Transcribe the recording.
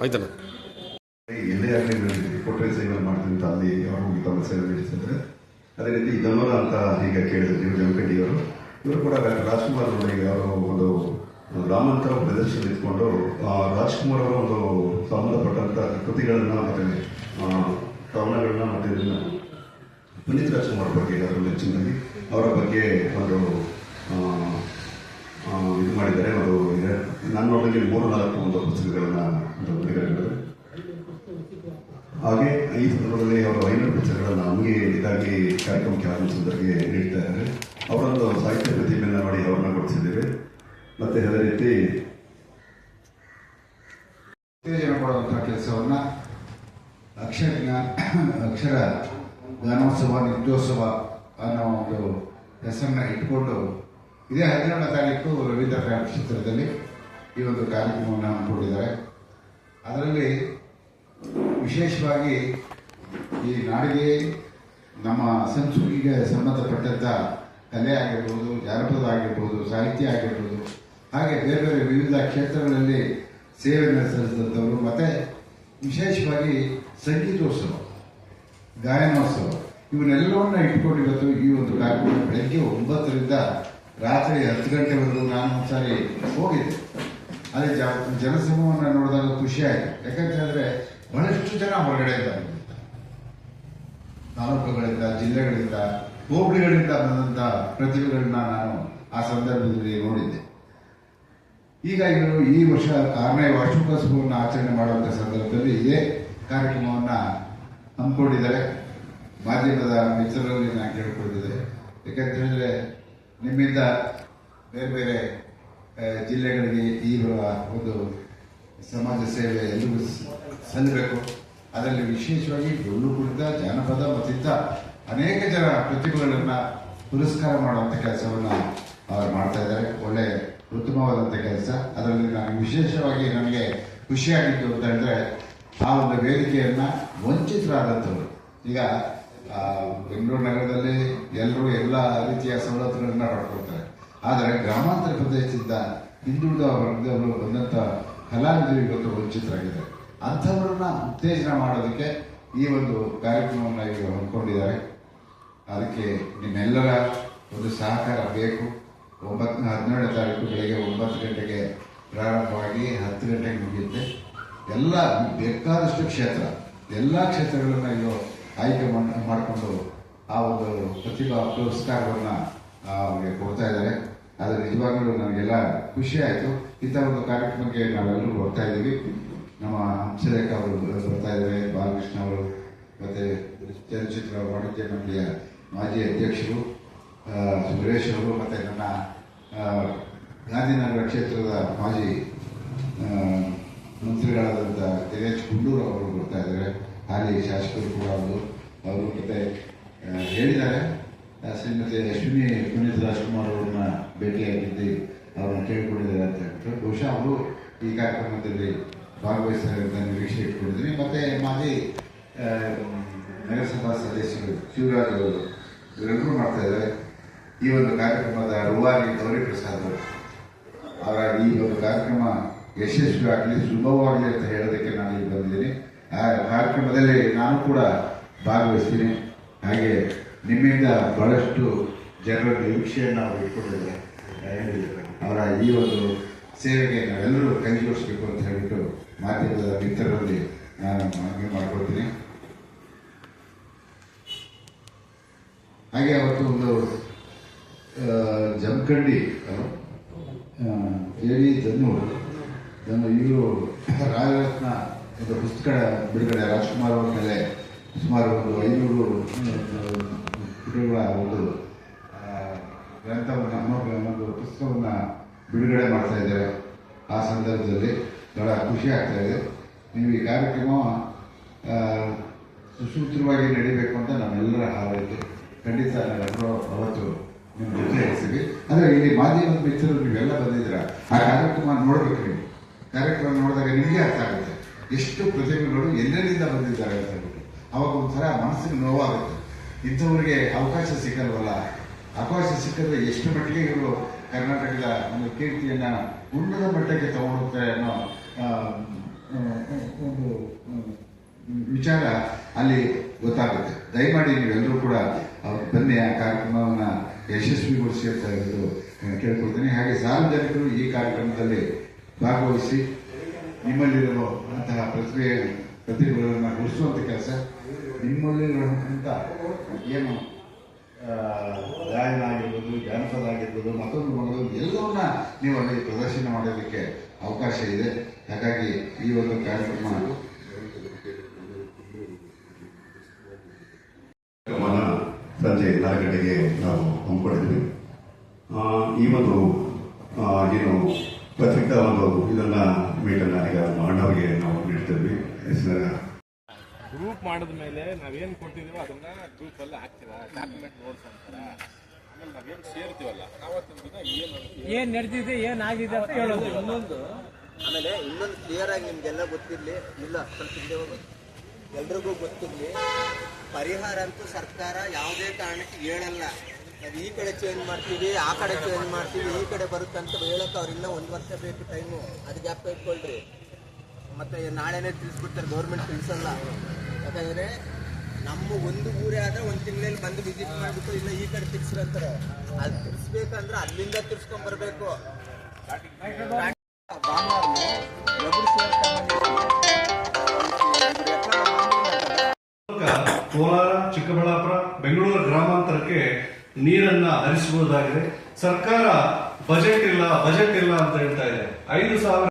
ಆಯ್ತಣ್ಣ ಎಲ್ಲೇ ಆಗಲಿ ಕೊಟ್ಟರೆ ಸೇವೆ ಮಾಡ್ತೀನಿ ಅಂತ ಅಲ್ಲಿ ಯಾವಾಗ ಒಂದು ಸೇವೆ ನಡೆಸಿದ್ರೆ ಅದೇ ರೀತಿ ಧನುರ ಅಂತ ಈಗ ಕೇಳಿದ್ರು ನೀವು ಜಮಖಂಡಿಯವರು ಇವರು ಕೂಡ ರಾಜ್ಕುಮಾರ್ ಅವರಿಗೆ ಅವರು ಒಂದು ಗ್ರಾಮಾಂತರ ಪ್ರದರ್ಶನ ಇಟ್ಕೊಂಡು ರಾಜ್ಕುಮಾರ್ ಅವರ ಒಂದು ಸಂಬಂಧಪಟ್ಟಂತ ಕೃತಿಗಳನ್ನ ಮತ್ತೆ ಕವನಗಳನ್ನ ಮತ್ತೆ ಇದನ್ನ ಪುನೀತ್ ರಾಜ್ಕುಮಾರ್ ಬಗ್ಗೆ ಅದರ ನೆಚ್ಚಿನಲ್ಲಿ ಅವರ ಬಗ್ಗೆ ಒಂದು ಮಾಡಿದ್ದಾರೆ. ಅದು ಇದೆ. ನಾನು ನೋಡಿದ್ರೆ ಮೂರು ನಾಲ್ಕು ಒಂದು ಪುಸ್ತಕಗಳನ್ನು ಬಿಡುಗಡೆ ಹಾಗೆ ಈ ಸಂದರ್ಭದಲ್ಲಿ ಅವರು ಐನೂರು ಪುಸ್ತಕಗಳನ್ನು ನಮಗೆ ಇದಾಗಿ ಕಾರ್ಯಕ್ರಮಕ್ಕೆ ಆಗಮಿಸುವುದಕ್ಕೆ ನೀಡ್ತಾ ಇದ್ದಾರೆ. ಅವರೊಂದು ಸಾಹಿತ್ಯ ಪ್ರತಿಭೆಯನ್ನು ಮಾಡಿ ಅವರನ್ನ ಕೊಡಿಸಿದ್ದೇವೆ. ಮತ್ತೆ ಅದೇ ರೀತಿ ಉತ್ತೇಜನ ಕೊಡುವಂತಹ ಕೆಲಸವನ್ನ ಅಕ್ಷರ ಅಕ್ಷರ ಜ್ಞಾನೋತ್ಸವ ನಿತ್ಯೋತ್ಸವ ಅನ್ನೋ ಒಂದು ಹೆಸರನ್ನ ಇಟ್ಕೊಂಡು ಇದೇ ಹದಿನೇಳನೇ ತಾರೀಕು ರವೀಂದ್ರ ಕ್ಷೇತ್ರದಲ್ಲಿ ಈ ಒಂದು ಕಾರ್ಯಕ್ರಮವನ್ನು ಹಮ್ಮಿಕೊಂಡಿದ್ದಾರೆ. ಅದರಲ್ಲಿ ವಿಶೇಷವಾಗಿ ಈ ನಾಡಿಗೆ ನಮ್ಮ ಸಂಸ್ಕೃತಿಗೆ ಸಂಬಂಧಪಟ್ಟಂಥ ಕಲೆ ಆಗಿರ್ಬೋದು, ಜಾನಪದ ಆಗಿರ್ಬೋದು, ಸಾಹಿತ್ಯ ಆಗಿರ್ಬೋದು, ಹಾಗೆ ಬೇರೆ ಬೇರೆ ವಿವಿಧ ಕ್ಷೇತ್ರಗಳಲ್ಲಿ ಸೇವೆ ನಡೆಸಿದಂಥವರು, ಮತ್ತು ವಿಶೇಷವಾಗಿ ಸಂಗೀತೋತ್ಸವ, ಗಾಯನೋತ್ಸವ, ಇವನ್ನೆಲ್ಲವನ್ನ ಇಟ್ಕೊಂಡಿರೋದು ಈ ಒಂದು ಕಾರ್ಯಕ್ರಮ ಬೆಳಗ್ಗೆ ಒಂಬತ್ತರಿಂದ ರಾತ್ರಿ ಹತ್ತು ಗಂಟೆವರೆಗೂ ನಾನು ಒಂದ್ಸಾರಿ ಹೋಗಿದ್ದೆ. ಅದೇ ಜ ಜನಸಮೂಹವನ್ನು ನೋಡಿದಾಗ ಖುಷಿ ಆಯಿತು. ಯಾಕಂತಂದರೆ ಬಹಳಷ್ಟು ಜನ ಹೊರಗಡೆ ಇದ್ದಾರೆ. ತಾಲೂಕುಗಳಿಂದ, ಜಿಲ್ಲೆಗಳಿಂದ, ಹೋಬಳಿಗಳಿಂದ ಬಂದಂತ ಪ್ರತಿಭೆಗಳನ್ನ ನಾನು ಆ ಸಂದರ್ಭದಲ್ಲಿ ನೋಡಿದ್ದೆ. ಈಗ ಇವರು ಈ ವರ್ಷ ಆರನೇ ವಾರ್ಷಿಕೋತ್ಸವವನ್ನು ಆಚರಣೆ ಮಾಡುವಂಥ ಸಂದರ್ಭದಲ್ಲಿ ಇದೇ ಕಾರ್ಯಕ್ರಮವನ್ನ ಹಮ್ಮಿಕೊಂಡಿದ್ದಾರೆ. ಮಾಧ್ಯಮದ ಮಿತ್ರರಲ್ಲಿ ನಾನು ಕೇಳ್ಕೊಂಡಿದ್ದೆ. ಯಾಕಂತ ಹೇಳಿದ್ರೆ ನಿಮ್ಮಿಂದ ಬೇರೆ ಬೇರೆ ಜಿಲ್ಲೆಗಳಿಗೆ ಈ ಒಂದು ಸಮಾಜ ಸೇವೆ ಎಲ್ಲರೂ ಸಲ್ಲಬೇಕು. ಅದರಲ್ಲಿ ವಿಶೇಷವಾಗಿ ಡೊಳ್ಳು ಕುಣಿತ ಜಾನಪದ ಮತ್ತಿದ್ದ ಅನೇಕ ಜನ ಪ್ರತಿಭೆಗಳನ್ನು ಪುರಸ್ಕಾರ ಮಾಡುವಂಥ ಕೆಲಸವನ್ನು ಅವರು ಮಾಡ್ತಾ ಇದ್ದಾರೆ. ಒಳ್ಳೆ ಉತ್ತಮವಾದಂಥ ಕೆಲಸ. ಅದರಲ್ಲಿ ನಾನು ವಿಶೇಷವಾಗಿ ನನಗೆ ಖುಷಿಯಾಗಿತ್ತು ಅಂತ ಹೇಳಿದ್ರೆ, ಆ ಒಂದು ವೇದಿಕೆಯನ್ನ ವಂಚಿತರಾದಂಥವ್ರು ಈಗ ಬೆಂಗಳೂರು ನಗರದಲ್ಲಿ ಎಲ್ಲರೂ ಎಲ್ಲ ರೀತಿಯ ಸವಲತ್ತುಗಳನ್ನ ಪಡ್ಕೊಳ್ತಾರೆ. ಆದರೆ ಗ್ರಾಮಾಂತರ ಪ್ರದೇಶದಿಂದ ಹಿಂದುಳಿದ ವರ್ಗದವರು ಬಂದಂಥ ಇವತ್ತು ವಂಚಿತರಾಗಿದ್ದಾರೆ ಅಂಥವ್ರನ್ನ ಉತ್ತೇಜನ ಮಾಡೋದಕ್ಕೆ ಈ ಒಂದು ಕಾರ್ಯಕ್ರಮವನ್ನು ಈಗ ಹೊಂದ್ಕೊಂಡಿದ್ದಾರೆ ಅದಕ್ಕೆ ನಿಮ್ಮೆಲ್ಲರ ಒಂದು ಸಹಕಾರ ಬೇಕು. ಒಂಬತ್ತು ಹದಿನೇಳನೇ ತಾರೀಕು ಬೆಳಗ್ಗೆ ಒಂಬತ್ತು ಗಂಟೆಗೆ ಪ್ರಾರಂಭವಾಗಿ ಹತ್ತು ಗಂಟೆಗೆ ಮುಗಿಯುತ್ತೆ. ಎಲ್ಲ ಬೇಕಾದಷ್ಟು ಕ್ಷೇತ್ರ, ಎಲ್ಲ ಕ್ಷೇತ್ರಗಳನ್ನ ಇದು ಆಯ್ಕೆ ಮಾಡ್- ಮಾಡಿಕೊಂಡು ಆ ಒಂದು ಪ್ರತಿಭಾ ಪುರಸ್ಕಾರವನ್ನು ಅವರಿಗೆ ಕೊಡ್ತಾ ಇದ್ದಾರೆ. ಆದರೆ ನಿಜವಾಗ್ಲೂ ನನಗೆಲ್ಲ ಖುಷಿ ಆಯಿತು. ಇಂಥ ಒಂದು ಕಾರ್ಯಕ್ರಮಕ್ಕೆ ನಾವೆಲ್ಲರೂ ಬರ್ತಾ ಇದ್ದೀವಿ. ನಮ್ಮ ಹಂಸರೇಖ ಅವರು ಬರ್ತಾ ಇದ್ದಾರೆ, ಬಾಲಕೃಷ್ಣ ಅವರು, ಮತ್ತು ಚಲನಚಿತ್ರ ವಾಣಿಜ್ಯ ಮಂಡಳಿಯ ಮಾಜಿ ಅಧ್ಯಕ್ಷರು ಸುರೇಶ್ ಅವರು, ಮತ್ತು ನನ್ನ ಗಾಂಧಿನಗರ ಕ್ಷೇತ್ರದ ಮಾಜಿ ಮಂತ್ರಿಗಳಾದಂಥ ಕೆ ಎಚ್ ಗುಂಡೂರು ಅವರು ಬರ್ತಾ ಇದ್ದಾರೆ. ಹಾಲಿ ಶಾಸಕರು ಕೂಡ ಅವರು ಅವರು ಮತ್ತೆ ಹೇಳಿದ್ದಾರೆ. ಶ್ರೀಮತಿ ಅಶ್ವಿನಿ ಪುನೀತ್ ರಾಜ್ಕುಮಾರ್ ಅವ್ರನ್ನ ಭೇಟಿಯಾಗಿದ್ದು, ಅವ್ರನ್ನ ಕೇಳಿಕೊಂಡಿದ್ದಾರೆ ಅಂತ ಹೇಳ್ಬಿಟ್ಟು ಬಹುಶಃ ಅವರು ಈ ಕಾರ್ಯಕ್ರಮದಲ್ಲಿ ಭಾಗವಹಿಸ್ತಾರೆ ಅಂತ ನಿರೀಕ್ಷೆ ಇಟ್ಕೊಂಡಿದ್ದೀನಿ. ಮತ್ತೆ ಮಾಜಿ ನಗರಸಭಾ ಸದಸ್ಯರು ಶಿವರಾಜ್ ಅವರು, ಇವರೆಲ್ಲರೂ ಮಾಡ್ತಾ ಇದ್ದಾರೆ. ಈ ಒಂದು ಕಾರ್ಯಕ್ರಮದ ರೂವಾರಿ ಗೌರಿ ಪ್ರಸಾದ್ ಅವರು, ಅವರ ಈ ಒಂದು ಕಾರ್ಯಕ್ರಮ ಯಶಸ್ವಿ ಆಗಲಿ, ಸುಲಭವಾಗಲಿ ಅಂತ ಹೇಳೋದಕ್ಕೆ ನಾನು ಇಲ್ಲಿ ಬಂದಿದ್ದೀನಿ. ಆ ಕಾರ್ಯಕ್ರಮದಲ್ಲಿ ನಾನು ಕೂಡ ಭಾಗವಹಿಸ್ತೀನಿ. ಹಾಗೆ ನಿಮ್ಮಿಂದ ಬಹಳಷ್ಟು ಜನರ ನಿರೀಕ್ಷೆಯನ್ನು ನಾವು ಇಟ್ಕೊಂಡಿದ್ದಾರೆ. ಅವರ ಈ ಒಂದು ಸೇವೆಗೆ ನಾವೆಲ್ಲರೂ ಕೈ ಜೋಡಿಸ್ಬೇಕು ಅಂತ ಹೇಳಿಬಿಟ್ಟು ಮಾಧ್ಯಮದ ಮಿತ್ರರಲ್ಲಿ ನಾನು ಮನವಿ ಮಾಡ್ಕೊಳ್ತೀನಿ. ಹಾಗೆ ಅವತ್ತು ಒಂದು ಜಮಖಂಡಿ ಹೇಳಿ ಡಿ ಧನು ಇವರು ರಾಜರತ್ನ ಒಂದು ಪುಸ್ತಕ ಬಿಡುಗಡೆ ರಾಜ್ಕುಮಾರ್ ಅವರ ಮೇಲೆ ಸುಮಾರು ಒಂದು ಐನೂರು ಪುಟಗಳ ಒಂದು ಗ್ರಂಥವನ್ನು ಒಂದು ಪುಸ್ತಕವನ್ನು ಬಿಡುಗಡೆ ಮಾಡ್ತಾ ಇದ್ದಾರೆ. ಆ ಸಂದರ್ಭದಲ್ಲಿ ಬಹಳ ಖುಷಿ ಆಗ್ತಾ ಇದೆ. ನೀವು ಈ ಕಾರ್ಯಕ್ರಮ ಸುಸೂತ್ರವಾಗಿ ನಡೀಬೇಕು ಅಂತ ನಮ್ಮೆಲ್ಲರ ಹಾರೈಕೆ. ಖಂಡಿತ ನಾವೆಲ್ಲರೂ ಅವತ್ತು ನಿಮ್ಮ ಜೊತೆ ಇರ್ತೀವಿ. ಆದರೆ ಇಲ್ಲಿ ಮಾಧ್ಯಮದ ಮಿತ್ರರು ನೀವೆಲ್ಲ ಬಂದಿದ್ದೀರಾ? ಆ ಕಾರ್ಯಕ್ರಮ ನೋಡ್ಬೇಕು ನೀವು. ಕಾರ್ಯಕ್ರಮ ನೋಡಿದಾಗ ನಿಮಗೆ ಅರ್ಥ ಆಗುತ್ತೆ. ಎಷ್ಟು ಪ್ರತಿಭೆಗಳು ಎಲ್ಲೆಲ್ಲಿಂದ ಬಂದಿದ್ದಾರೆ ಅಂತ ಹೇಳ್ಬಿಟ್ಟು. ಅವಾಗ ಒಂಥರ ಮನಸ್ಸಿಗೆ ನೋವಾಗುತ್ತೆ. ಇಂಥವ್ರಿಗೆ ಅವಕಾಶ ಸಿಗಲ್ವಲ್ಲ? ಅವಕಾಶ ಸಿಕ್ಕಿದ್ರೆ ಎಷ್ಟು ಮಟ್ಟಿಗೆ ಇವರು ಕರ್ನಾಟಕದ ಒಂದು ಕೀರ್ತಿಯನ್ನ ಉನ್ನತ ಮಟ್ಟಕ್ಕೆ ತಗೊಂಡೋಗ್ತಾರೆ ಅನ್ನೋ ಒಂದು ವಿಚಾರ ಅಲ್ಲಿ ಗೊತ್ತಾಗುತ್ತೆ. ದಯಮಾಡಿ ನೀವೆಲ್ಲರೂ ಕೂಡ ಅವ್ರು ಬನ್ನಿ ಆ ಕಾರ್ಯಕ್ರಮವನ್ನು ಯಶಸ್ವಿಗೊಳಿಸಿ ಅಂತ ಹೇಳಿದ್ರು ಕೇಳ್ಕೊಳ್ತೀನಿ. ಹಾಗೆ ಸಾರ್ವಜನಿಕರು ಈ ಕಾರ್ಯಕ್ರಮದಲ್ಲಿ ಭಾಗವಹಿಸಿ ನಿಮ್ಮಲ್ಲಿರುವ ಅಂತಹ ಪ್ರತಿಭೆ, ಪ್ರತಿಭೆಗಳನ್ನು ಉಳಿಸುವಂಥ ಕೆಲಸ ನಿಮ್ಮಲ್ಲಿರುವಂಥ ಏನು ಗಾಯನ ಆಗಿರ್ಬೋದು ಜಾನಪದ ಆಗಿರ್ಬೋದು ಮತ್ತೊಂದು ಮಾಡೋದು ಎಲ್ಲವನ್ನ ನೀವು ಅಲ್ಲಿ ಪ್ರದರ್ಶನ ಮಾಡೋದಕ್ಕೆ ಅವಕಾಶ ಇದೆ. ಹಾಗಾಗಿ ಈ ಒಂದು ಕಾರ್ಯಕ್ರಮ ಸಂಜೆ ಎಲ್ಲ ಗಂಟೆಗೆ ನಾವು ಹಮ್ಮಿಕೊಂಡಿದ್ವಿ ಈ ಒಂದು ಏನು ಪತ್ರಿಕಾ ಒಂದು ಇದನ್ನ ಮೀಟನ್ನ ಈಗ ನಮ್ಮ ಅಣ್ಣವರಿಗೆ ನಾವು ನೀಡ್ತೇವೆ. ಹೆಸರ ಗ್ರೂಪ್ ಮಾಡಿದ ಮೇಲೆ ನಾವೇನ್ ಕೊಟ್ಟಿದೀವೋ ಅದನ್ನ ಗ್ರೂಪ್ ಅಲ್ಲಿ ಹಾಕ್ತೀರಾ? ಡಾಕ್ಯುಮೆಂಟ್ ನೋಟ್ಸ್ ಅಂತಾರ. ಆಮೇಲೆ ನಾವೇನ್ ಸೇರ್ತೀವಲ್ಲ? ದಿನ ಏನು ಏನ್ ನಡೆದಿದೆ ಏನ್ ಆಗಿದೆ ಅಂತ ಹೇಳೋದು. ಇನ್ನೊಂದು ಆಮೇಲೆ ಇನ್ನೊಂದು ಕ್ಲಿಯರ್ ಆಗಿ ನಿಮ್ಗೆಲ್ಲ ಗೊತ್ತಿರಲಿ. ಇಲ್ಲ ಸ್ವಲ್ಪ ಹಿಂದೆ ಹೋಗು. ಎಲ್ರಿಗೂ ಗೊತ್ತಿರಲಿ ಪರಿಹಾರ ಅಂತೂ ಸರ್ಕಾರ ಯಾವುದೇ ಕಾರಣಕ್ಕೆ ಹೇಳಲ್ಲ. ನಾವು ಈ ಕಡೆ ಚೇಂಜ್ ಮಾಡ್ತೀವಿ, ಆ ಕಡೆ ಚೇಂಜ್ ಮಾಡ್ತೀವಿ, ಈ ಕಡೆ ಬರುತ್ತೆ ಅಂತ ಹೇಳಕ್ಕೆ ಅವ್ರಿನ್ನ ಒಂದು ವರ್ಷ ಬೇಕು ಟೈಮು ಅದು ಗ್ಯಾಪ್ ಇಟ್ಕೊಳ್ರಿ. ಮತ್ತೆ ನಾಳೆನೇ ತಿಳಿಸ್ಬಿಡ್ತಾರೆ ಗೌರ್ಮೆಂಟ್ ತಿಳಿಸಲ್ಲ. ಯಾಕಂದರೆ ನಮ್ಮ ಒಂದು ಊರೇ ಆದ್ರೆ ಒಂದು ತಿಂಗಳಲ್ಲಿ ಬಂದು ವಿಸಿಟ್ ಮಾಡಿಬಿಟ್ಟು ಇಲ್ಲ ಈ ಕಡೆ ತಿರ್ಸ್ಬೇಕಂತಾರೆ ಅದು ತಿರ್ಸ್ಬೇಕಂದ್ರೆ ಅಲ್ಲಿಂದ ತಿರ್ಸ್ಕೊಂಬರ್ಬೇಕು ಕೋಲಾರ, ಚಿಕ್ಕಬಳ್ಳಾಪುರ, ಬೆಂಗಳೂರು ಗ್ರಾಮಾಂತರಕ್ಕೆ ನೀರನ್ನ ಹರಿಸಬಹುದಾಗಿದೆ. ಸರ್ಕಾರ ಬಜೆಟ್ ಇಲ್ಲ ಬಜೆಟ್ ಇಲ್ಲ ಅಂತ ಹೇಳ್ತಾ ಇದೆ. ಐದು ಸಾವಿರ